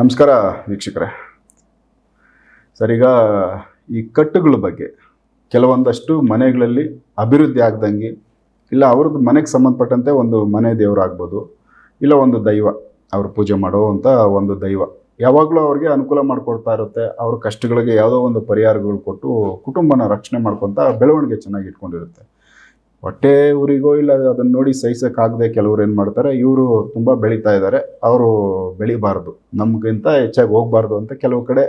ನಮಸ್ಕಾರ ವೀಕ್ಷಕರೇ. ಸರ್ ಈ ಕಟ್ಟುಗಳ ಬಗ್ಗೆ ಕೆಲವೊಂದಷ್ಟು ಮನೆಗಳಲ್ಲಿ ಅಭಿವೃದ್ಧಿ ಆಗ್ದಂಗೆ ಇಲ್ಲ ಅವ್ರದ್ದು ಮನೆಗೆ ಸಂಬಂಧಪಟ್ಟಂತೆ ಒಂದು ಮನೆ ದೇವರಾಗ್ಬೋದು ಇಲ್ಲ ಒಂದು ದೈವ ಅವ್ರು ಪೂಜೆ ಮಾಡೋ ಅಂತ ಒಂದು ದೈವ. ಯಾವಾಗಲೂ ಅವ್ರಿಗೆ ಅನುಕೂಲ ಮಾಡಿಕೊಡ್ತಾ ಇರುತ್ತೆ, ಅವ್ರ ಕಷ್ಟಗಳಿಗೆ ಯಾವುದೋ ಒಂದು ಪರಿಹಾರಗಳು ಕೊಟ್ಟು ಕುಟುಂಬನ ರಕ್ಷಣೆ ಮಾಡ್ಕೊತ ಬೆಳವಣಿಗೆ ಚೆನ್ನಾಗಿ ಇಟ್ಕೊಂಡಿರುತ್ತೆ. ಹೊಟ್ಟೆ ಊರಿಗೋ ಇಲ್ಲ, ಅದನ್ನು ನೋಡಿ ಸಹಿಸೋಕ್ಕಾಗದೆ ಕೆಲವ್ರು ಏನು ಮಾಡ್ತಾರೆ, ಇವರು ತುಂಬ ಬೆಳೀತಾ ಇದ್ದಾರೆ. ಅವರು ಬೆಳಿಬಾರ್ದು. ನಮಗಿಂತ ಹೆಚ್ಚಾಗಿ ಹೋಗಬಾರ್ದು ಅಂತ ಕೆಲವು ಕಡೆ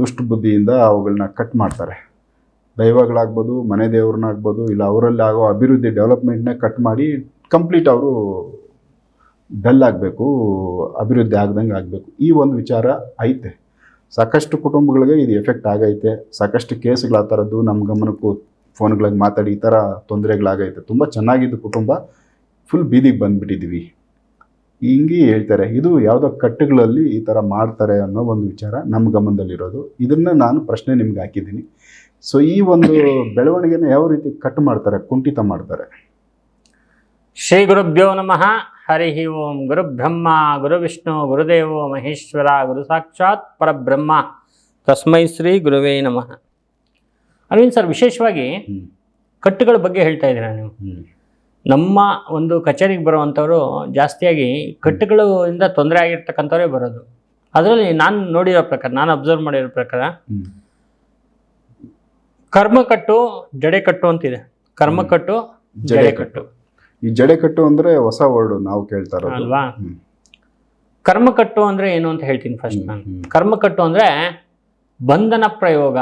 ದುಷ್ಟ ಬುದ್ಧಿಯಿಂದ ಅವುಗಳನ್ನ ಕಟ್ ಮಾಡ್ತಾರೆ. ದೈವಗಳಾಗ್ಬೋದು, ಮನೆ ದೇವ್ರನ್ನಾಗ್ಬೋದು, ಇಲ್ಲ ಅವರಲ್ಲಿ ಆಗೋ ಅಭಿವೃದ್ಧಿ ಡೆವಲಪ್ಮೆಂಟ್ನ ಕಟ್ ಮಾಡಿ ಕಂಪ್ಲೀಟ್ ಅವರು ಡಲ್ ಆಗಬೇಕು, ಅಭಿವೃದ್ಧಿ ಆಗ್ದಂಗೆ ಆಗಬೇಕು. ಈ ಒಂದು ವಿಚಾರ ಐತೆ. ಸಾಕಷ್ಟು ಕುಟುಂಬಗಳಿಗೆ ಇದು ಎಫೆಕ್ಟ್ ಆಗೈತೆ. ಸಾಕಷ್ಟು ಕೇಸ್ಗಳು ಆ ಥರದ್ದು ನಮ್ಮ ಗಮನಕ್ಕೂ ಫೋನ್ಗಳಿಗೆ ಮಾತಾಡಿ ಈ ಥರ ತೊಂದರೆಗಳಾಗೈತೆ. ತುಂಬ ಚೆನ್ನಾಗಿದ್ದು ಕುಟುಂಬ. ಫುಲ್ ಬೀದಿಗೆ ಬಂದುಬಿಟ್ಟಿದ್ದೀವಿ ಹಿಂಗೆ ಹೇಳ್ತಾರೆ, ಇದು ಯಾವುದೋ ಕಟ್ಟುಗಳಲ್ಲಿ ಈ ಥರ ಮಾಡ್ತಾರೆ ಅನ್ನೋ ಒಂದು ವಿಚಾರ ನಮ್ಮ ಗಮನದಲ್ಲಿರೋದು. ಇದನ್ನು ನಾನು ಪ್ರಶ್ನೆ ನಿಮ್ಗೆ ಹಾಕಿದ್ದೀನಿ. ಸೊ ಈ ಒಂದು ಬೆಳವಣಿಗೆನ ಯಾವ ರೀತಿ ಕಟ್ ಮಾಡ್ತಾರೆ, ಕುಂಠಿತ ಮಾಡ್ತಾರೆ? ಶ್ರೀ ಗುರುಭ್ಯೋ ನಮಃ. ಹರಿ ಓಂ. ಗುರು ಬ್ರಹ್ಮ. ಗುರು ವಿಷ್ಣು. ಗುರುದೇವೋ ಮಹೇಶ್ವರ. ಗುರು ಸಾಕ್ಷಾತ್ ಪರಬ್ರಹ್ಮ. ತಸ್ಮೈ ಶ್ರೀ ಗುರುವೇ ನಮಃ. ಅರವಿಂದ್ ಸರ್ ವಿಶೇಷವಾಗಿ ಕಟ್ಟುಗಳ ಬಗ್ಗೆ ಹೇಳ್ತಾ ಇದ್ದೀರಾ ನೀವು? ನಮ್ಮ ಒಂದು ಕಚೇರಿಗೆ ಬರುವಂಥವ್ರು ಜಾಸ್ತಿಯಾಗಿ ಕಟ್ಟುಗಳಿಂದ ತೊಂದರೆ ಆಗಿರ್ತಕ್ಕಂಥವ್ರೇ ಬರೋದು. ಅದರಲ್ಲಿ ನಾನು ನೋಡಿರೋ ಪ್ರಕಾರ ನಾನು ಅಬ್ಸರ್ವ್ ಮಾಡಿರೋ ಪ್ರಕಾರ ಕರ್ಮಕಟ್ಟು ಜಡೆಕಟ್ಟು ಅಂತಿದೆ. ಕರ್ಮಕಟ್ಟು ಜಡೆಕಟ್ಟು ಈ ಜಡೆಕಟ್ಟು ಅಂದರೆ ಹೊಸ ವರ್ಡು ನಾವು ಕೇಳ್ತಾ ಇರೋದು. ಅಲ್ವಾ? ಕರ್ಮಕಟ್ಟು ಅಂದ್ರೆ ಏನು ಅಂತ ಹೇಳ್ತೀನಿ ಫಸ್ಟ್ ನಾನು. ಕರ್ಮಕಟ್ಟು ಅಂದ್ರೆ ಬಂಧನ ಪ್ರಯೋಗ.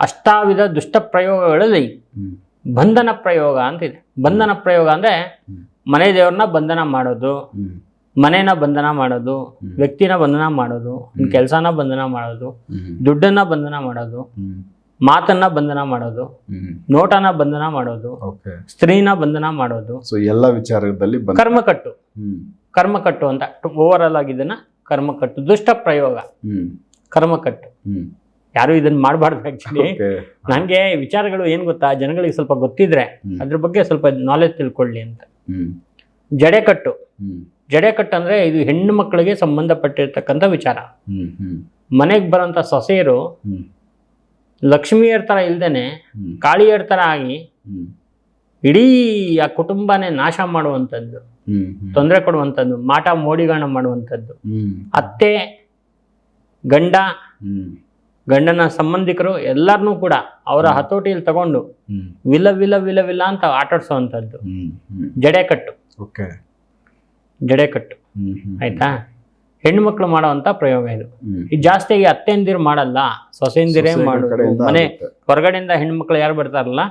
ಅಷ್ಟಾವಿಧ ದುಷ್ಟ ಪ್ರಯೋಗಗಳಲ್ಲಿ ಬಂಧನ ಪ್ರಯೋಗ ಅಂತಿದೆ ಬಂಧನ ಪ್ರಯೋಗ ಅಂದ್ರೆ ಮನೆ ದೇವ್ರನ್ನ ಬಂಧನ ಮಾಡೋದು ಮನೆಯನ್ನ ಮನೇನ ಬಂಧನ ಮಾಡೋದು. ವ್ಯಕ್ತಿನ ಬಂಧನ ಮಾಡೋದು ಕೆಲಸನ ಬಂಧನ ಮಾಡೋದು ದುಡ್ಡನ್ನ ಬಂಧನ ಮಾಡೋದು ಮಾತನ್ನ ಬಂಧನ ಮಾಡೋದು ನೋಟನ ಬಂಧನ ಮಾಡೋದು ಸ್ತ್ರೀನ ಬಂಧನ ಮಾಡೋದು. ಎಲ್ಲ ವಿಚಾರದಲ್ಲಿ ಕರ್ಮಕಟ್ಟು ಕರ್ಮಕಟ್ಟು ಅಂತ. ಓವರ್ ಆಲ್ ಆಗಿದ್ದನ್ನ ಕರ್ಮಕಟ್ಟು ದುಷ್ಟ ಪ್ರಯೋಗ. ಕರ್ಮಕಟ್ಟು ಯಾರು ಇದನ್ನ ಮಾಡಬಾರ್ದು ಆಕ್ಚುಲಿ ಓಕೆ ನನಗೆ ವಿಚಾರಗಳು ಏನು ಗೊತ್ತಾ? ಜನಗಳಿಗೆ ಸ್ವಲ್ಪ ಗೊತ್ತಿದ್ರೆ. ಅದ್ರ ಬಗ್ಗೆ ಸ್ವಲ್ಪ ನಾಲೆಜ್ ತಿಳ್ಕೊಳ್ಳಿ ಅಂತ. ಜಡೆಕಟ್ಟು. ಜಡೆಕಟ್ಟು ಅಂದ್ರೆ ಇದು ಹೆಣ್ಣು ಮಕ್ಕಳಿಗೆ ಸಂಬಂಧಪಟ್ಟಿರ್ತಕ್ಕಂಥ ವಿಚಾರ. ಮನೆಗ್ ಬರೋಂಥ ಸೊಸೆಯರು ಲಕ್ಷ್ಮಿಯರ ಥರ ಇಲ್ದೇನೆ ಕಾಳಿಯರ್ ಥರ ಆಗಿ ಇಡೀ ಆ ಕುಟುಂಬನೇ ನಾಶ ಮಾಡುವಂಥದ್ದು. ತೊಂದರೆ ಕೊಡುವಂಥದ್ದು. ಮಾಟ ಮೋಡಿಗಾಣ ಮಾಡುವಂಥದ್ದು. ಅತ್ತೆ ಗಂಡ ಗಂಡನ ಸಂಬಂಧಿಕರು ಎಲ್ಲರನ್ನೂ ಕೂಡ ಅವರ ಹತೋಟಿಯಲ್ಲಿ ತಗೊಂಡು ವಿಲ ವಿಲ ವಿಲ ವಿಲ ಅಂತ ಆಟಾಡ್ಸೋವಂಥದ್ದು. ಜಡೆ ಕಟ್ಟು ಜಡೆಕಟ್ಟು. ಕಟ್ಟು ಆಯ್ತಾ? ಹೆಣ್ಮಕ್ಳು ಮಾಡೋವಂಥ ಪ್ರಯೋಗ ಇದು. ಜಾಸ್ತಿ ಇದು ಜಾಸ್ತಿಯಾಗಿ ಅತ್ತೆಂದಿರು ಮಾಡಲ್ಲ ಸೊಸೆಂದಿರೇ ಮಾಡ ಮಾಡೋದು. ಮನೆ. ಹೊರಗಡೆಯಿಂದ ಹೆಣ್ಮಕ್ಳು ಯಾರು ಬರ್ತಾರಲ್ಲ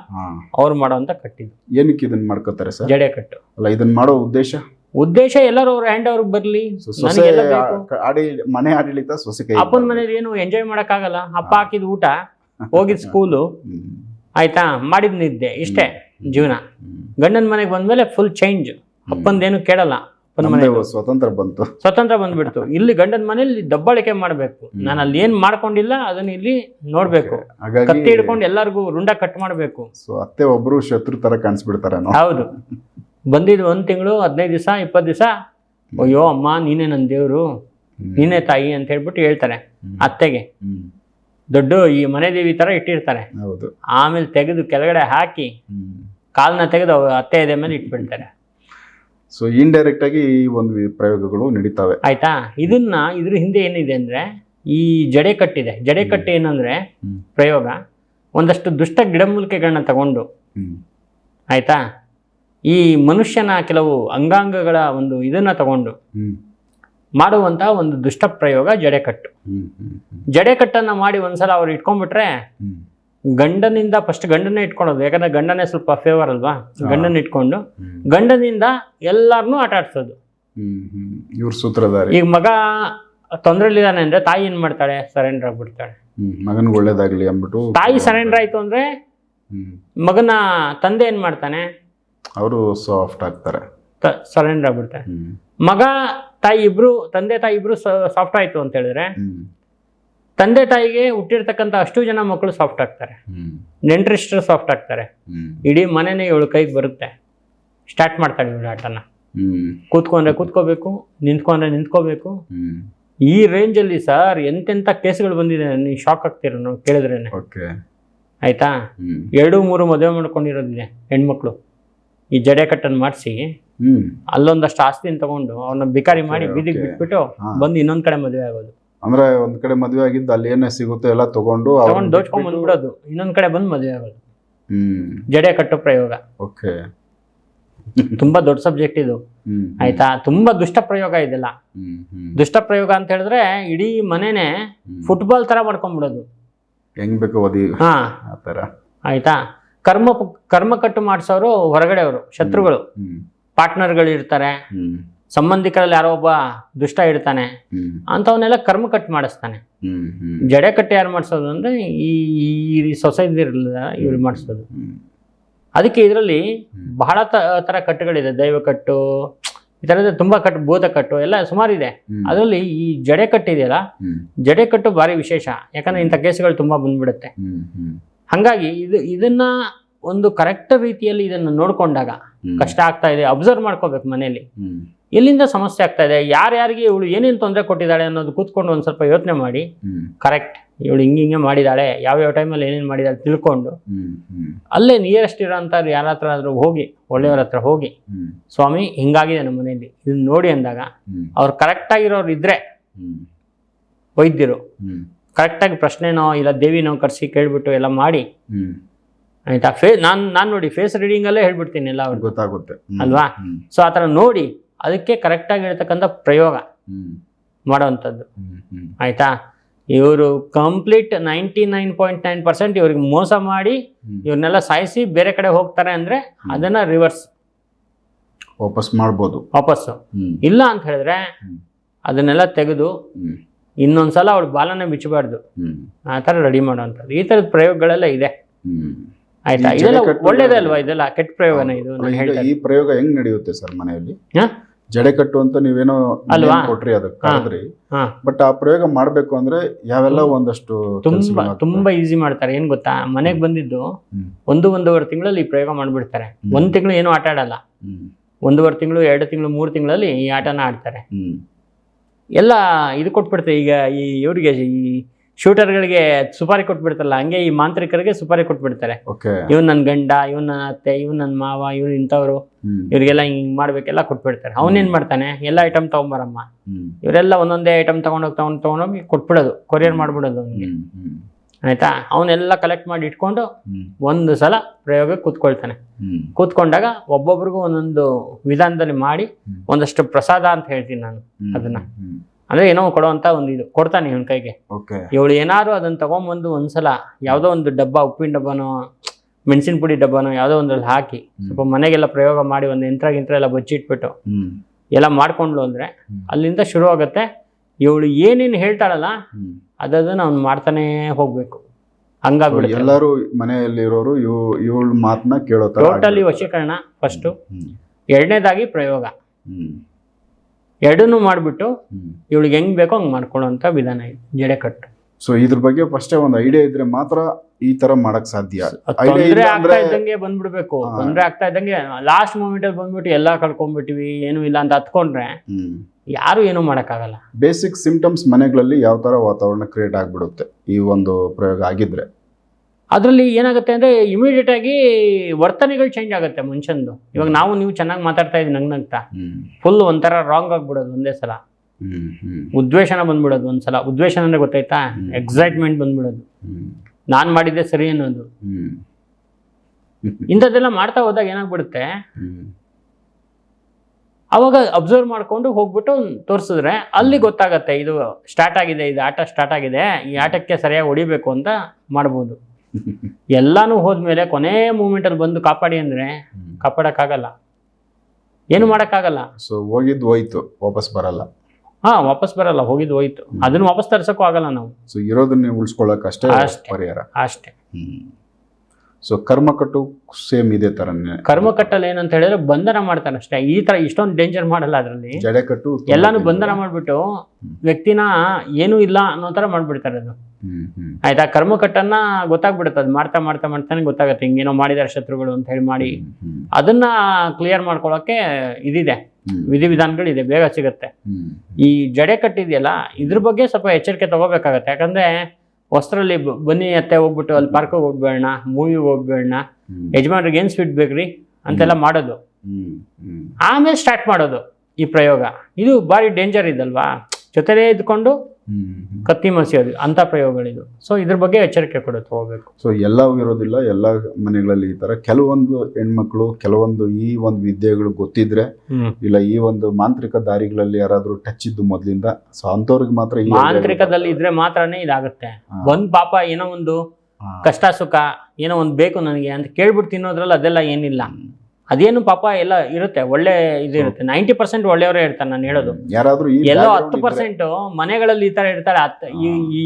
ಅವ್ರು ಮಾಡೋವಂಥ ಕಟ್ಟಿದ್ದು. ಏನಕ್ಕೆ ಇದನ್ನ ಮಾಡ್ಕೋತಾರೆ ಸರ್? ಜಡೆಕಟ್ಟು. ಅಲ್ಲ ಇದನ್ನ ಮಾಡೋ ಉದ್ದೇಶ? ಉದ್ದೇಶ ಎಲ್ಲರೂ ಅವ್ರ ಹ್ಯಾಂಡ್ ಅವ್ರಿಗೆ ಬರ್ಲಿ. ಮನೆ ಆಡಳಿತ ಅಪ್ಪನ ಮನೇಲಿ ಏನು ಎಂಜಾಯ್ ಮಾಡಕ್ಕಾಗಲ್ಲ. ಅಪ್ಪ ಹಾಕಿದ ಊಟ ಹೋಗಿದ್ ಸ್ಕೂಲು. ಆಯ್ತಾ? ಮಾಡಿದ್ ನಿದ್ದೆ. ಇಷ್ಟೇ ಜೀವನ. ಗಂಡನ ಮನೆಗೆ ಬಂದ್ಮೇಲೆ ಫುಲ್ ಚೇಂಜ್ ಅಪ್ಪಂದೇನು ಕೇಳಲ್ಲ. ಸ್ವತಂತ್ರ ಬಂತು. ಸ್ವತಂತ್ರ ಬಂದ್ಬಿಡ್ತು. ಇಲ್ಲಿ ಗಂಡನ ಮನೇಲಿ ದಬ್ಬಾಳಿಕೆ ಮಾಡ್ಬೇಕು. ನಾನು ಅಲ್ಲಿ ಏನ್ ಮಾಡ್ಕೊಂಡಿಲ್ಲ ಅದನ್ನ ಇಲ್ಲಿ ನೋಡ್ಬೇಕು. ಕತ್ತಿ ಹಿಡ್ಕೊಂಡು ಎಲ್ಲರಿಗೂ ರುಂಡ ಕಟ್ ಮಾಡ್ಬೇಕು. ಸೊ ಅತ್ತೆ ಒಬ್ರು ಶತ್ರು ತರ ಕಾಣಿಸ್ಬಿಡ್ತಾರ ಹೌದು. ಬಂದಿದ್ದು ಒಂದು ತಿಂಗಳು ಹದಿನೈದು ದಿವಸ ಇಪ್ಪತ್ತು ದಿವಸ ಅಯ್ಯೋ ಅಮ್ಮ ನೀನೇ ನನ್ನ ದೇವರು. ನೀನೇ ತಾಯಿ ಅಂತ ಹೇಳ್ಬಿಟ್ಟು ಹೇಳ್ತಾರೆ ಅತ್ತೆಗೆ. ದೊಡ್ಡ ಈ ಮನೆ ದೇವಿ ತರ ಇಟ್ಟಿರ್ತಾರೆ. ಹೌದು. ಆಮೇಲೆ ತೆಗೆದು ಕೆಳಗಡೆ ಹಾಕಿ ಕಾಲನ್ನ ಕಾಲ್ನ ತೆಗೆದು ಅವ್ರ ಅತ್ತೆ ಇದೆ ಮೇಲೆ ಇಟ್ಬಿಡ್ತಾರೆ. ಸೊ ಇಂಡೈರೆಕ್ಟ್ ಆಗಿ ಈ ಒಂದು ಪ್ರಯೋಗಗಳು ನಡೀತಾವೆ. ಆಯ್ತಾ? ಇದನ್ನ ಇದ್ರ ಹಿಂದೆ ಏನಿದೆ ಅಂದ್ರೆ ಈ ಜಡೆ ಕಟ್ಟಿದೆ. ಜಡೆ ಕಟ್ಟಿ ಏನಂದ್ರೆ ಪ್ರಯೋಗ ಒಂದಷ್ಟು ದುಷ್ಟ ಗಿಡಮೂಲಿಕೆಗಳನ್ನ ತಗೊಂಡು. ಆಯ್ತಾ? ಈ ಮನುಷ್ಯನ ಕೆಲವು ಅಂಗಾಂಗಗಳ ಒಂದು ಇದನ್ನ ತಗೊಂಡು ಮಾಡುವಂತ ಮಾಡುವಂತಹ ಒಂದು ದುಷ್ಟ ಪ್ರಯೋಗ ಜಡೆಕಟ್ಟು. ಜಡೆಕಟ್ಟನ್ನ ಮಾಡಿ ಒಂದ್ಸಲ ಅವ್ರು ಇಟ್ಕೊಂಡ್ಬಿಟ್ರೆ. ಗಂಡನಿಂದ ಫಸ್ಟ್ ಗಂಡನ ಇಟ್ಕೊಳ್ಳೋದು ಯಾಕಂದ್ರೆ ಗಂಡನೇ ಸ್ವಲ್ಪ ಫೇವರ್ ಅಲ್ವಾ ಗಂಡನ ಇಟ್ಕೊಂಡು. ಗಂಡನಿಂದ ಎಲ್ಲಾರನ್ನೂ ಆಟ ಆಡ್ಸೋದು. ಇವ್ರ ಸೂತ್ರಧಾರಿ ಈಗ ಮಗ ತೊಂದ್ರೆಲಿದ್ದಾನೆ ಅಂದ್ರೆ ತಾಯಿ ಏನ್ ಮಾಡ್ತಾಳೆ ಸರೆಂಡರ್ ಆಗ್ಬಿಡ್ತಾಳೆ ಹ್ಮ್. ಒಳ್ಳೇದಾಗ್ಲಿ ಅಂದ್ಬಿಟ್ಟು ತಾಯಿ ಸರೆಂಡರ್ ಆಯ್ತು ಅಂದ್ರೆ ಮಗನ ತಂದೆ ಏನ್ ಮಾಡ್ತಾನೆ ಅವರು ಸಾಫ್ಟ್ ಆಗ್ತಾರೆ. ಸರೆಂಡರ್ ಆಗ್ಬಿಡ್ತಾರೆ. ಮಗ ತಾಯಿ ಇಬ್ರು ತಂದೆ ತಾಯಿ ಇಬ್ರು ಸಾಫ್ಟ್ ಆಯ್ತು ಅಂತ ಹೇಳಿದ್ರೆ ತಂದೆ ತಾಯಿಗೆ ಹುಟ್ಟಿರ್ತಕ್ಕಂಥ ಅಷ್ಟು ಜನ ಮಕ್ಕಳು ಸಾಫ್ಟ್ ಆಗ್ತಾರೆ. ನೆಂಟ್ರಿಸ್ಟ್ರು ಸಾಫ್ಟ್ ಆಗ್ತಾರೆ. ಇಡೀ ಮನೆನೇ ಏಳು ಕೈಗೆ ಬರುತ್ತೆ. ಸ್ಟಾರ್ಟ್ ಮಾಡ್ತಾಳೆ ಇವಳು ಆಟನ. ಕೂತ್ಕೊಂಡ್ರೆ ಕೂತ್ಕೋಬೇಕು ನಿಂತ್ಕೊಂಡ್ರೆ ನಿಂತ್ಕೋಬೇಕು. ಈ ರೇಂಜಲ್ಲಿ ಸರ್ ಎಂತೆಂಥ ಕೇಸ್ಗಳು ಬಂದಿದೆ ನೀವು ಶಾಕ್ ಆಗ್ತೀರ ನಾವು ಕೇಳಿದ್ರೇನೆ. ಓಕೆ ಆಯ್ತಾ? ಎರಡು ಮೂರು ಮದುವೆ ಮಾಡ್ಕೊಂಡಿರೋದಿದೆ ಹೆಣ್ಮಕ್ಳು. ಈ ಜಡೆ ಕಟ್ಟನ್ನು ಮಾಡಿಸಿ ಅಲ್ಲೊಂದಷ್ಟು ಆಸ್ತಿನ ತಗೊಂಡು ಅವನ ಬಿಕಾರಿ ಮಾಡಿ ಬೀದಿಗೆ ಬಿಟ್ಬಿಟ್ಟು. ಬಂದು ಇನ್ನೊಂದ್ ಕಡೆ ಮದುವೆ ಆಗೋದು. ಅಂದ್ರೆ ಒಂದ್ ಕಡೆ ಮದುವೆ ಆಗಿದ್ದು ಅಲ್ಲಿ ಏನೇ ಸಿಗುತ್ತೋ ಎಲ್ಲ ತಗೊಂಡು ತಗೊಂಡು ದೋಚ್ಕೊಂಡ್ ಬಂದ್ಬಿಡೋದು ಇನ್ನೊಂದ್ ಕಡೆ ಬಂದು ಮದುವೆ ಆಗೋದು. ಹ್ಮ್. ಜಡೆ ಕಟ್ಟೋ ಪ್ರಯೋಗ. ಓಕೆ. ತುಂಬಾ ದೊಡ್ಡ ಸಬ್ಜೆಕ್ಟ್ ಇದು. ಆಯ್ತಾ? ತುಂಬಾ ದುಷ್ಟ ಪ್ರಯೋಗ ಇದೆಲ್ಲ. ದುಷ್ಟ ಪ್ರಯೋಗ ಅಂತ ಹೇಳಿದ್ರೆ ಇಡೀ ಮನೆನೇ ಫುಟ್ಬಾಲ್ ತರ ಮಾಡ್ಕೊಂಡ್ಬಿಡೋದು. ಹೆಂಗ್ ಬೇಕು ಓದಿ? ಹಾ. ಆಯ್ತಾ? ಕರ್ಮ ಕರ್ಮ ಕಟ್ಟು ಮಾಡಿಸೋರು ಹೊರಗಡೆ ಅವರು ಶತ್ರುಗಳು. ಪಾರ್ಟ್ನರ್ಗಳು ಇರ್ತಾರೆ. ಸಂಬಂಧಿಕರಲ್ಲಿ ಯಾರೋ ಒಬ್ಬ ದುಷ್ಟ ಇರ್ತಾನೆ. ಅಂತವನ್ನೆಲ್ಲ ಕರ್ಮ ಕಟ್ ಮಾಡಿಸ್ತಾನೆ. ಜಡೆ ಕಟ್ಟು ಯಾರು ಮಾಡಿಸೋದು ಅಂದ್ರೆ ಈ ಈ ಸೊಸೈಟಿ ಇರಲಿಲ್ಲ ಇವ್ರು ಮಾಡಿಸೋದು. ಅದಕ್ಕೆ ಇದರಲ್ಲಿ ಬಹಳ ತರ ಕಟ್ಟುಗಳಿದೆ. ದೈವ ಕಟ್ಟು ಈ ಥರದ ತುಂಬಾ ಕಟ್ಟು ಭೂತ ಕಟ್ಟು ಎಲ್ಲ ಸುಮಾರಿದೆ. ಅದರಲ್ಲಿ ಈ ಜಡೆ ಕಟ್ಟಿದೆಯಲ್ಲ ಇದೆಯಲ್ಲ ಜಡೆ ಕಟ್ಟು ಭಾರಿ ವಿಶೇಷ. ಯಾಕಂದ್ರೆ ಇಂಥ ಕೇಸ್ಗಳು ತುಂಬಾ ಬಂದ್ಬಿಡುತ್ತೆ. ಹಾಗಾಗಿ ಇದು ಇದನ್ನ ಒಂದು ಕರೆಕ್ಟ್ ರೀತಿಯಲ್ಲಿ ಇದನ್ನು ನೋಡ್ಕೊಂಡಾಗ ಕಷ್ಟ ಆಗ್ತಾ ಇದೆ ಅಬ್ಸರ್ವ್ ಮಾಡ್ಕೋಬೇಕು ಮನೆಯಲ್ಲಿ. ಎಲ್ಲಿಂದ ಸಮಸ್ಯೆ ಆಗ್ತಾ ಇದೆ ಯಾರ್ಯಾರಿಗೆ ಇವಳು ಏನೇನು ತೊಂದರೆ ಕೊಟ್ಟಿದ್ದಾಳೆ ಅನ್ನೋದು ಕೂತ್ಕೊಂಡು ಒಂದು ಸ್ವಲ್ಪ ಯೋಚನೆ ಮಾಡಿ. ಕರೆಕ್ಟ್ ಇವಳು ಹಿಂಗೆ ಹಿಂಗೆ ಮಾಡಿದ್ದಾಳೆ ಯಾವ್ಯಾವ ಟೈಮಲ್ಲಿ ಏನೇನು ಮಾಡಿದ್ದಾಳೆ ತಿಳ್ಕೊಂಡು. ಅಲ್ಲೇ ನಿಯರೆಸ್ಟ್ ಇರೋಂಥವ್ರು ಯಾರ ಹತ್ರ ಆದರೂ ಹೋಗಿ ಒಳ್ಳೆಯವ್ರ ಹತ್ರ ಹೋಗಿ ಸ್ವಾಮಿ ಹಿಂಗಾಗಿದೆ ನಮ್ಮ ಮನೆಯಲ್ಲಿ ಇದನ್ನ ನೋಡಿ ಅಂದಾಗ ಅವ್ರು ಕರೆಕ್ಟಾಗಿರೋರು ಇದ್ರೆ ಹ್ಮ್. ವೈದ್ಯರು ಕರೆಕ್ಟಾಗಿ ಪ್ರಶ್ನೆನೋ ಇಲ್ಲ ದೇವಿನೋ ಕರೆಸಿ ಕೇಳಿಬಿಟ್ಟು ಎಲ್ಲ ಮಾಡಿ ಆಯ್ತಾ? ಫೇ ನಾನು ನಾನು ನೋಡಿ ಫೇಸ್ ರೀಡಿಂಗಲ್ಲೇ ಹೇಳ್ಬಿಡ್ತೀನಿ ಎಲ್ಲ ಅವ್ರಿಗೆ. ಗೊತ್ತಾಗುತ್ತೆ. ಅಲ್ವಾ? ಸೊ ಆ ಥರ ನೋಡಿ ಅದಕ್ಕೆ ಕರೆಕ್ಟಾಗಿ ಇರ್ತಕ್ಕಂಥ ಪ್ರಯೋಗ ಮಾಡೋವಂಥದ್ದು. ಆಯಿತಾ? ಇವರು complete ninety nine point nine percent ಇವ್ರಿಗೆ ಮೋಸ ಮಾಡಿ. ಇವ್ರನ್ನೆಲ್ಲ ಸಾಯಿಸಿ ಬೇರೆ ಕಡೆ ಹೋಗ್ತಾರೆ ಅಂದರೆ ಅದನ್ನು ರಿವರ್ಸ್ ವಾಪಸ್ ಮಾಡ್ಬೋದು. ವಾಪಸ್ಸು. ಇಲ್ಲ ಅಂತ ಹೇಳಿದ್ರೆ ಅದನ್ನೆಲ್ಲ ತೆಗೆದು ಇನ್ನೊಂದ್ಸಲ ಅವಳು ಬಾಲನ ಬಿಚ್ಚಬಾರ್ದು. ಆ ತರ ರೆಡಿ ಮಾಡೋವಂಥದ್ದು. ಈ ಥರದ ಪ್ರಯೋಗಗಳೆಲ್ಲ ಇದೆ. ಆಯ್ತಾ? ಇದೆಲ್ಲ ಒಳ್ಳೇದಲ್ವಾ ಇದೆಲ್ಲ? ಕೆಟ್ಟ ಪ್ರಯೋಗನ ಇದು ನಾನು ಹೇಳ್ತಾ ಈ ಪ್ರಯೋಗ ಹೆಂಗ್ ನಡೆಯುತ್ತೆ ಸರ್ ಮನೆಯಲ್ಲಿ? ಜಡೆ ಕಟ್ಟು ಅಂತ ನೀವೇನೋ ಅಲ್ವಾ? ಕೊಟ್ರಿ ಅದಕ್ಕೆ ಬಟ್ ಆ ಪ್ರಯೋಗ ಮಾಡ್ಬೇಕು ಅಂದ್ರೆ ಯಾವೆಲ್ಲ ಒಂದಷ್ಟು ತುಂಬಾ? ತುಂಬಾ ಈಸಿ ಮಾಡ್ತಾರೆ. ಏನ್ ಗೊತ್ತಾ? ಮನೆಗೆ ಬಂದಿದ್ದು. ಒಂದು ಒಂದೂವರೆ ತಿಂಗಳಲ್ಲಿ ಈ ಪ್ರಯೋಗ ಮಾಡ್ಬಿಡ್ತಾರೆ. ಒಂದ್ ತಿಂಗಳು ಏನು ಆಟ ಆಡಲ್ಲ. ಒಂದೂವರೆ ತಿಂಗಳು ಎರಡು ತಿಂಗಳು ಮೂರು ತಿಂಗಳಲ್ಲಿ ಈ ಆಟನ ಆಡ್ತಾರೆ. ಎಲ್ಲ ಇದು ಕೊಟ್ಬಿಡ್ತೆ ಈಗ ಈ ಇವರಿಗೆ ಈ ಶೂಟರ್ಗಳಿಗೆ ಸುಪಾರಿ ಕೊಟ್ಬಿಡ್ತಾರಲ್ಲ ಹಂಗೆ ಈ ಮಾಂತ್ರಿಕರಿಗೆ ಸುಪಾರಿ ಕೊಟ್ಬಿಡ್ತಾರೆ. ಇವನ್ ನನ್ನ ಗಂಡ ಇವನ್ ನನ್ನ ಅತ್ತೆ ಇವನ್ ನನ್ನ ಮಾವ ಇವ್ರು ಇಂಥವ್ರು ಇವ್ರಿಗೆಲ್ಲ ಹಿಂಗ್ ಮಾಡ್ಬೇಕೆಲ್ಲ ಕೊಟ್ಬಿಡ್ತಾರೆ. ಅವನೇನ್ ಮಾಡ್ತಾನೆ? ಎಲ್ಲ ಐಟಮ್ ತಗೊಂಬರಮ್ಮ. ಇವರೆಲ್ಲ ಒಂದೊಂದೇ ಐಟಮ್ ತಗೊಂಡೋಗಿ ತಗೊಂಡ್ ತಗೊಂಡೋಗಿ ಕೊಟ್ಬಿಡೋದು ಕೊರಿಯರ್ ಮಾಡ್ಬಿಡೋದು ಅವನಿಗೆ. ಆಯ್ತಾ? ಅವನ್ನೆಲ್ಲ ಕಲೆಕ್ಟ್ ಮಾಡಿ ಇಟ್ಕೊಂಡು ಒಂದು ಸಲ ಪ್ರಯೋಗಕ್ಕೆ ಕೂತ್ಕೊಳ್ತಾನೆ. ಕೂತ್ಕೊಂಡಾಗ ಒಬ್ಬೊಬ್ರಿಗೂ ಒಂದೊಂದು ವಿಧಾನದಲ್ಲಿ ಮಾಡಿ ಒಂದಷ್ಟು ಪ್ರಸಾದ ಅಂತ ಹೇಳ್ತೀನಿ ನಾನು ಅದನ್ನ. ಅಂದ್ರೆ ಏನೋ ಕೊಡುವಂತ ಒಂದು ಇದು. ಕೊಡ್ತಾನೆ ಇವನ್ ಕೈಗೆ. ಇವಳು ಏನಾದ್ರು ಅದನ್ನ ತಗೊಂಬಂದು ಒಂದ್ಸಲ ಯಾವ್ದೋ ಒಂದು ಡಬ್ಬ ಉಪ್ಪಿನ ಡಬ್ಬನೋ ಮೆಣಸಿನ ಪುಡಿ ಡಬ್ಬನೋ ಯಾವುದೋ ಒಂದ್ರಲ್ಲಿ ಹಾಕಿ ಸ್ವಲ್ಪ ಮನೆಗೆಲ್ಲ ಪ್ರಯೋಗ ಮಾಡಿ ಒಂದು ಯಂತ್ರ ಗಿಂತ್ರ ಎಲ್ಲ ಬಚ್ಚಿಟ್ಬಿಟ್ಟು ಎಲ್ಲ ಮಾಡ್ಕೊಂಡ್ಲು ಅಂದ್ರೆ ಅಲ್ಲಿಂದ ಶುರು ಆಗತ್ತೆ ಇವಳು ಏನೇನು ಹೇಳ್ತಾಳಲ್ಲ ಅದನ್ನ ಅವ್ನು ಮಾಡ್ತಾನೆ ಹೋಗ್ಬೇಕು. ಹಂಗಾಗ್ಬಿಡುತ್ತೆ. ಎಲ್ಲರೂ ಮನೆಯಲ್ಲಿರೋರು ಇರೋರು ಇವಳ ಮಾತನ್ನ ಕೇಳೋ ಟೋಟಲಿ. ವಶೀಕರಣ ಫಸ್ಟು ಎರಡನೇದಾಗಿ ಪ್ರಯೋಗ. ಎರಡನ್ನೂ ಮಾಡಿಬಿಟ್ಟು ಇವಳಿಗೆ ಹೆಂಗ್ ಬೇಕೋ ಹಂಗೆ ಮಾಡ್ಕೊಳ್ಳೋಂಥ ವಿಧಾನ ಇದೆ ಜಡೆ ಕಟ್ಟು. ಸೊ ಇದ್ರ ಬಗ್ಗೆ ಫಸ್ಟೇ ಒಂದು ಐಡಿಯಾ ಇದ್ರೆ ಮಾತ್ರ ಈ ತರ ಮಾಡಕ್ ಸಾಧ್ಯ. ತೊಂದರೆ ಆಗ್ತಾ ಇದ್ದಂಗೆ ಬಂದ್ಬಿಡ್ಬೇಕು. ತೊಂದರೆ ಆಗ್ತಾ ಇದ್ದಂಗೆ ಲಾಸ್ಟ್ ಮೂಮೆಂಟ್ ಅಲ್ಲಿ ಬಂದ್ಬಿಟ್ಟು ಎಲ್ಲಾ ಕಳ್ಕೊಂಡ್ಬಿಟ್ಟಿವಿ ಏನು ಇಲ್ಲ ಅಂತ ಹತ್ಕೊಂಡ್ರೆ ಯಾರು ಏನೂ ಮಾಡೋಕ್ಕಾಗಲ್ಲ. ಬೇಸಿಕ್ ಸಿಂಪ್ಟಮ್ಸ್ ಮನೆಗಳಲ್ಲಿ ಯಾವ ಥರ ವಾತಾವರಣ ಕ್ರಿಯೇಟ್ ಆಗಿಬಿಡುತ್ತೆ? ಈ ಒಂದು ಪ್ರಯೋಗ ಆಗಿದ್ರೆ. ಅದರಲ್ಲಿ ಏನಾಗುತ್ತೆ ಅಂದರೆ ಇಮಿಡಿಯೇಟಾಗಿ ವರ್ತನೆಗಳು ಚೇಂಜ್ ಆಗುತ್ತೆ ಮನುಷ್ಯಂದು ಇವಾಗ ನಾವು ನೀವು ಚೆನ್ನಾಗಿ ಮಾತಾಡ್ತಾ ಇದ್ದೀವಿ ನಂಗೆ ನಗ್ತಾ ಫುಲ್ ಒಂಥರ ರಾಂಗ್ ಆಗಿಬಿಡೋದು ಒಂದೇ ಸಲ. ಉದ್ವೇಷನ ಬಂದ್ಬಿಡೋದು ಒಂದ್ಸಲ ಉದ್ವೇಷನ ಅಂದ್ರೆ ಗೊತ್ತಾಯ್ತಾ? ಎಕ್ಸೈಟ್ಮೆಂಟ್ ಬಂದ್ಬಿಡೋದು. ನಾನು ಮಾಡಿದ್ದೆ ಸರಿ ಅನ್ನೋದು. ಇಂಥದ್ದೆಲ್ಲ ಮಾಡ್ತಾ ಹೋದಾಗ ಏನಾಗ್ಬಿಡುತ್ತೆ? ಅವಾಗ ಅಬ್ಸರ್ವ್ ಮಾಡ್ಕೊಂಡು ಹೋಗ್ಬಿಟ್ಟು ತೋರಿಸಿದ್ರೆ ಅಲ್ಲಿ ಗೊತ್ತಾಗತ್ತೆ ಇದು ಸ್ಟಾರ್ಟ್ ಆಗಿದೆ ಇದು ಆಟ ಸ್ಟಾರ್ಟ್ ಆಗಿದೆ ಈ ಆಟಕ್ಕೆ ಸರಿಯಾಗಿ ಹೊಡಿಬೇಕು ಅಂತ ಮಾಡ್ಬೋದು. ಎಲ್ಲಾನು ಹೋದ್ಮೇಲೆ ಕೊನೆ ಮೂಮೆಂಟಲ್ಲಿ ಬಂದು ಕಾಪಾಡಿ ಅಂದ್ರೆ ಕಾಪಾಡಕ್ಕಾಗಲ್ಲ. ಏನು ಮಾಡೋಕ್ಕಾಗಲ್ಲ. ಸೊ ಹೋಗಿದ್ದು ಹೋಯ್ತು ವಾಪಸ್ ಬರಲ್ಲ. ಹಾ ವಾಪಸ್ ಬರಲ್ಲ ಹೋಗಿದ್ದು ಹೋಯ್ತು. ಅದನ್ನ ವಾಪಸ್ ತರ್ಸಕ್ಕೂ ಆಗಲ್ಲ ನಾವು. ಸೊ ಇರೋದನ್ನ ಉಳಿಸ್ಕೊಳ್ಳೋಕೆ ಅಷ್ಟೇ ಅಷ್ಟೇ. ಪರಿಹಾರ. ಅಷ್ಟೇ. ಸೊ ಕರ್ಮ ಕಟ್ಟು ಸೇಮ್ ಇದೆ ತರನೇ ಕರ್ಮ ಕಟ್ಟಲ್ ಏನಂತ ಹೇಳಿದ್ರೆ ಬಂಧನ ಮಾಡ್ತಾನೆ ಅಷ್ಟೇ. ಈ ತರ ಇಷ್ಟೊಂದು ಡೇಂಜರ್ ಮಾಡಲ್ಲ ಅದರಲ್ಲಿ. ಜಡೆಕಟ್ಟು ಎಲ್ಲಾನು ಬಂಧನ ಮಾಡ್ಬಿಟ್ಟು ವ್ಯಕ್ತಿನ ಏನೂ ಇಲ್ಲ ಅನ್ನೋ ತರ ಮಾಡ್ಬಿಡ್ತಾರೆ ಅದು. ಆಯ್ತಾ? ಕರ್ಮ ಕಟ್ಟನ್ನ ಗೊತ್ತಾಗ್ಬಿಡುತ್ತೆ ಅದು. ಮಾಡ್ತಾ ಮಾಡ್ತಾ ಮಾಡ್ತಾನೆ ಗೊತ್ತಾಗುತ್ತೆ. ಹಿಂಗೇನೋ ಮಾಡಿದಾರೆ ಶತ್ರುಗಳು ಅಂತ ಹೇಳಿ ಮಾಡಿ. ಅದನ್ನ ಕ್ಲಿಯರ್ ಮಾಡ್ಕೊಳ್ಳೋಕೆ ಇದಿದೆ. ವಿಧಿವಿಧಾನಗಳು ವಿಧಿವಿಧಾನಗಳಿದೆ. ಬೇಗ ಸಿಗುತ್ತೆ. ಈ ಜಡೆ ಕಟ್ಟಿದೆಯಲ್ಲ ಇದ್ರ ಬಗ್ಗೆ ಸ್ವಲ್ಪ ಎಚ್ಚರಿಕೆ ತಗೋಬೇಕಾಗತ್ತೆ. ಯಾಕಂದ್ರೆ ಹೊಸ್ತ್ರಲ್ಲಿ ಬ- ಬನ್ನಿ ಅತ್ತೆ ಹೋಗ್ಬಿಟ್ಟು ಅಲ್ಲಿ ಪಾರ್ಕಿಗೆ ಹೋಗ್ಬೇಡಣ ಮೂವಿ ಹೋಗ್ಬೇಡಣ. ಯಜಮಾನ್ರಿಗೆ ಏನು ಸ್ವೀಟ್ ಬೇಕ್ರಿ ಅಂತೆಲ್ಲ ಮಾಡೋದು. ಆಮೇಲೆ ಸ್ಟಾರ್ಟ್ ಮಾಡೋದು ಈ ಪ್ರಯೋಗ ಇದು ಭಾರಿ ಡೇಂಜರ್ ಇದಲ್ವಾ ಜೊತೆಲೇ ಇದ್ಕೊಂಡು. ಕತ್ತಿ ಮಸಿಯೋದು ಅಂತ ಪ್ರಯೋಗಗಳಿದು. ಸೊ ಇದ್ರ ಬಗ್ಗೆ ಎಚ್ಚರಿಕೆ ಕೂಡ ತಗೋಬೇಕು ಸೊ ಎಲ್ಲ ಇರೋದಿಲ್ಲ ಎಲ್ಲ ಮನೆಗಳಲ್ಲಿ ಈ ತರ ಕೆಲವೊಂದು ಹೆಣ್ಮಕ್ಳು ಕೆಲವೊಂದು ಈ ಒಂದು ವಿದ್ಯೆಗಳು ಗೊತ್ತಿದ್ರೆ ಇಲ್ಲ ಈ ಒಂದು ಮಾಂತ್ರಿಕ ದಾರಿಗಳಲ್ಲಿ ಯಾರಾದ್ರೂ ಟಚ್ ಇದ್ದು ಮೊದ್ಲಿಂದ ಸೊ ಅಂಥವ್ರಿಗೆ ಮಾತ್ರ ಈ ಮಾಂತ್ರಿಕದಲ್ಲಿ ಇದ್ರೆ ಮಾತ್ರನೇ ಇದಾಗುತ್ತೆ. ಒಂದ್ ಪಾಪ ಏನೋ ಒಂದು ಕಷ್ಟ ಸುಖ ಏನೋ ಒಂದು ಬೇಕು ನನಗೆ ಅಂತ ಕೇಳ್ಬಿಟ್ಟು ತಿನ್ನೋದ್ರಲ್ಲಿ ಅದೆಲ್ಲ ಏನಿಲ್ಲ. ಅದೇನು ಪಾಪ ಎಲ್ಲ ಇರುತ್ತೆ ಒಳ್ಳೆ ಇದಿರುತ್ತೆ ನೈಂಟಿ ಪರ್ಸೆಂಟ್ ಒಳ್ಳೆಯವರೇ ಇರ್ತಾರೆ ನಾನು ಹೇಳೋದು. ಯಾರಾದ್ರೂ ಎಲ್ಲೋ ಹತ್ತು ಪರ್ಸೆಂಟ್ ಮನೆಗಳಲ್ಲಿ ಈ ತರ ಇರ್ತಾರೆ ಈ. ಈ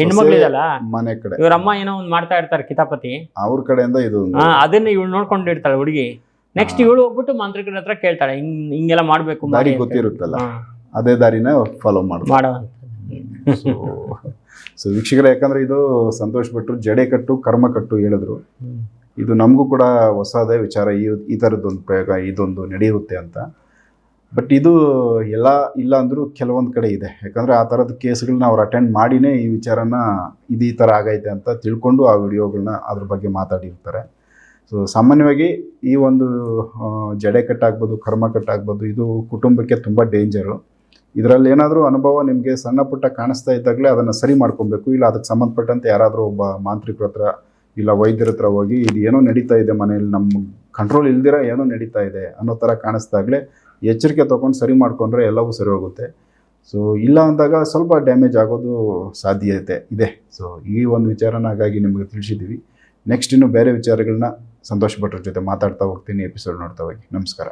ಹೆಣ್ಮಕ್ಳಿದಲ್ಲ ಮನೆ ಕಡೆ. ಇವ್ರ ಅಮ್ಮ ಏನೋ ಒಂದ್ ಮಾಡ್ತಾ ಇರ್ತಾರೆ ಕಿತಾಪತಿ. ಅವ್ರ ಕಡೆಯಿಂದ ಇದು ಹಾ ಅದನ್ನ ಇವಳು ನೋಡ್ಕೊಂಡು ಇರ್ತಾಳೆ ಹುಡುಗಿ. ನೆಕ್ಸ್ಟ್. ಇವಳು ಹೋಗ್ಬಿಟ್ಟು ಮಾಂತ್ರಿಕರ ಹತ್ರ ಕೇಳ್ತಾಳೆ ಹಿಂಗ್ ಹಿಂಗೆಲ್ಲ ಮಾಡ್ಬೇಕು ಮಾಡಿ ದಾರಿ. ಗೊತ್ತಿರುತ್ತಲ್ಲ. ಅದೇ ದಾರಿನ ಫಾಲೋ ಮಾಡ ಸೊ ವೀಕ್ಷಕರ ಯಾಕಂದ್ರೆ ಇದು ಸಂತೋಷ್ ಭಟ್ರು ಜಡೆ ಕಟ್ಟು ಕರ್ಮ ಕಟ್ಟು ಹೇಳಿದ್ರು. ಇದು ನಮಗೂ ಕೂಡ ಹೊಸದೇ ವಿಚಾರ. ಈ ಈ ಥರದ್ದೊಂದು ಪ್ರಯೋಗ, ಇದೊಂದು ನಡೆಯುತ್ತೆ ಅಂತ. ಬಟ್ ಇದು ಎಲ್ಲ, ಇಲ್ಲ ಅಂದರೂ ಕೆಲವೊಂದು ಕಡೆ ಇದೆ. ಯಾಕಂದರೆ ಆ ಥರದ ಕೇಸ್ಗಳನ್ನ ಅವ್ರು ಅಟೆಂಡ್ ಮಾಡಿನೇ ಈ ವಿಚಾರನ ಇದು ಈ ಥರ ಆಗೈತೆ ಅಂತ ತಿಳ್ಕೊಂಡು ಆ ವಿಡಿಯೋಗಳನ್ನ ಅದ್ರ ಬಗ್ಗೆ ಮಾತಾಡಿರ್ತಾರೆ. ಸೊ ಸಾಮಾನ್ಯವಾಗಿ ಈ ಒಂದು ಜಡೆ ಕಟ್ಟಾಗ್ಬೋದು, ಕರ್ಮ ಕಟ್ಟಾಗ್ಬೋದು, ಇದು ಕುಟುಂಬಕ್ಕೆ ತುಂಬ ಡೇಂಜರು ಇದರಲ್ಲಿ ಏನಾದರೂ ಅನುಭವ ನಿಮಗೆ ಸಣ್ಣ ಪುಟ್ಟ ಕಾಣಿಸ್ತಾ ಇದ್ದಾಗಲೇ ಅದನ್ನು ಸರಿ ಮಾಡ್ಕೊಬೇಕು, ಇಲ್ಲ ಅದಕ್ಕೆ ಸಂಬಂಧಪಟ್ಟಂತೆ ಯಾರಾದರೂ ಒಬ್ಬ ಮಾಂತ್ರಿಕರ ಹತ್ರ ಇಲ್ಲ ವೈದ್ಯರ ಹತ್ರ ಹೋಗಿ, ಇದು ಏನೋ ನಡೀತಾ ಇದೆ ಮನೆಯಲ್ಲಿ ನಮ್ಮ ಕಂಟ್ರೋಲ್ ಇಲ್ದಿರ ಏನೋ ನಡೀತಾ ಇದೆ ಅನ್ನೋ ಥರ ಕಾಣಿಸ್ದಾಗಲೇ ಎಚ್ಚರಿಕೆ ತೊಗೊಂಡು ಸರಿ ಮಾಡಿಕೊಂಡ್ರೆ ಎಲ್ಲವೂ ಸರಿ ಹೋಗುತ್ತೆ. ಸೊ ಇಲ್ಲ ಅಂದಾಗ ಸ್ವಲ್ಪ ಡ್ಯಾಮೇಜ್ ಆಗೋದು ಸಾಧ್ಯತೆ ಇದೆ. ಸೊ ಈ ಒಂದು ವಿಚಾರನ ಹಾಗಾಗಿ ನಿಮಗೆ ತಿಳಿಸಿದ್ದೀವಿ ನೆಕ್ಸ್ಟ್ ಇನ್ನು ಬೇರೆ ವಿಚಾರಗಳನ್ನ ಸಂತೋಷ ಭಟ್ರ ಜೊತೆ ಮಾತಾಡ್ತಾ ಹೋಗ್ತೀನಿ ಎಪಿಸೋಡ್ ನೋಡ್ತಾ ಹೋಗಿ. ನಮಸ್ಕಾರ.